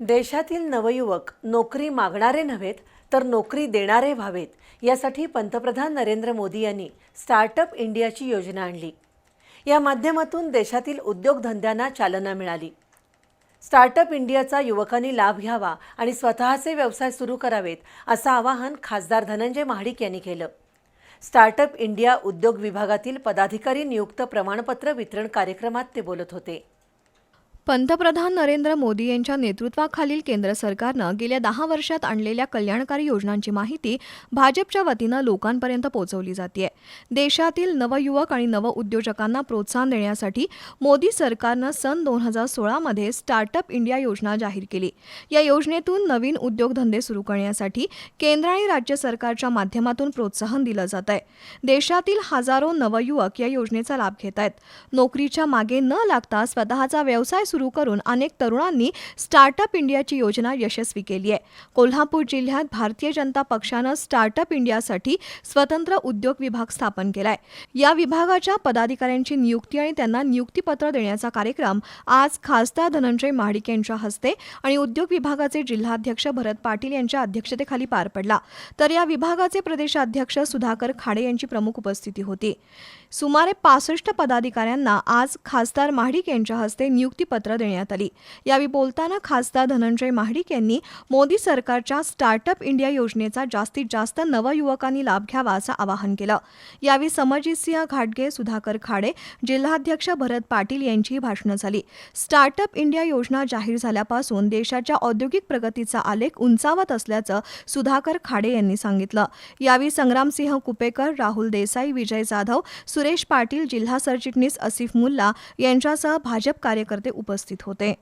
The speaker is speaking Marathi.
देशातील नवयुवक नोकरी मागणारे नव्हेत तर नोकरी देणारे व्हावेत यासाठी पंतप्रधान नरेंद्र मोदी यांनी स्टार्टअप इंडियाची योजना आणली. या माध्यमातून देशातील उद्योगधंद्यांना चालना मिळाली. स्टार्टअप इंडियाचा युवकांनी लाभ घ्यावा आणि स्वतःचे व्यवसाय सुरू करावेत असं आवाहन खासदार धनंजय महाडिक यांनी केलं. स्टार्टअप इंडिया उद्योग विभागातील पदाधिकारी नियुक्त प्रमाणपत्र वितरण कार्यक्रमात ते बोलत होते. पंतप्रधान नरेंद्र मोदी यांच्या नेतृत्वाखालील केंद्र सरकारनं गेल्या दहा वर्षात आणलेल्या कल्याणकारी योजनांची माहिती भाजपच्या वतीनं लोकांपर्यंत पोहोचवली जाते देशातील नवयुवक आणि नवउद्योजकांना प्रोत्साहन देण्यासाठी मोदी सरकारनं सन दोन हजार सोळामध्ये स्टार्टअप इंडिया योजना जाहीर केली. या योजनेतून नवीन उद्योगधंदे सुरू करण्यासाठी केंद्र आणि राज्य सरकारच्या माध्यमातून प्रोत्साहन दिलं जात आहे देशातील हजारो नवयुवक या योजनेचा लाभ घेत आहेत नोकरीच्या मागे न लागता स्वतःचा व्यवसाय सुरू करून अनेक तरुणांनी स्टार्टअप इंडियाची योजना यशस्वी केली आहे. कोल्हापूर जिल्ह्यात भारतीय जनता पक्षानं स्टार्टअप इंडियासाठी स्वतंत्र उद्योग विभाग स्थापन केलाय. या विभागाच्या पदाधिकाऱ्यांची नियुक्ती आणि त्यांना नियुक्तीपत्र देण्याचा कार्यक्रम आज खासदार धनंजय महाडिक यांच्या हस्ते आणि उद्योग विभागाचे जिल्हाध्यक्ष भरत पाटील यांच्या अध्यक्षतेखाली पार पडला. तर या विभागाचे प्रदेशाध्यक्ष सुधाकर खाडे यांची प्रमुख उपस्थिती होती. सुमारे पासष्ट पदाधिकाऱ्यांना आज खासदार महाडिक यांच्या हस्ते नियुक्तीपत्र देण्यात आली. यावेळी बोलताना खासदार धनंजय महाडिक यांनी मोदी सरकारच्या स्टार्टअप इंडिया योजनेचा जास्तीत जास्त नवयुवकांनी लाभ घ्यावा असं आवाहन केलं. यावेळी समजितसिंह घाटगे सुधाकर खाडे जिल्हाध्यक्ष भरत पाटील यांचीही भाषणं झाली. स्टार्टअप इंडिया योजना जाहीर झाल्यापासून देशाच्या औद्योगिक प्रगतीचा आलेख उंचावत असल्याचं सुधाकर खाडे यांनी सांगितलं. यावेळी संग्रामसिंह कुपेकर राहुल देसाई विजय जाधव सुरेश पाटील जिल्हा सरचिटणीस असिफ मुल्ला यांच्यासह भाजप कार्यकर्ते उपस्थित होते.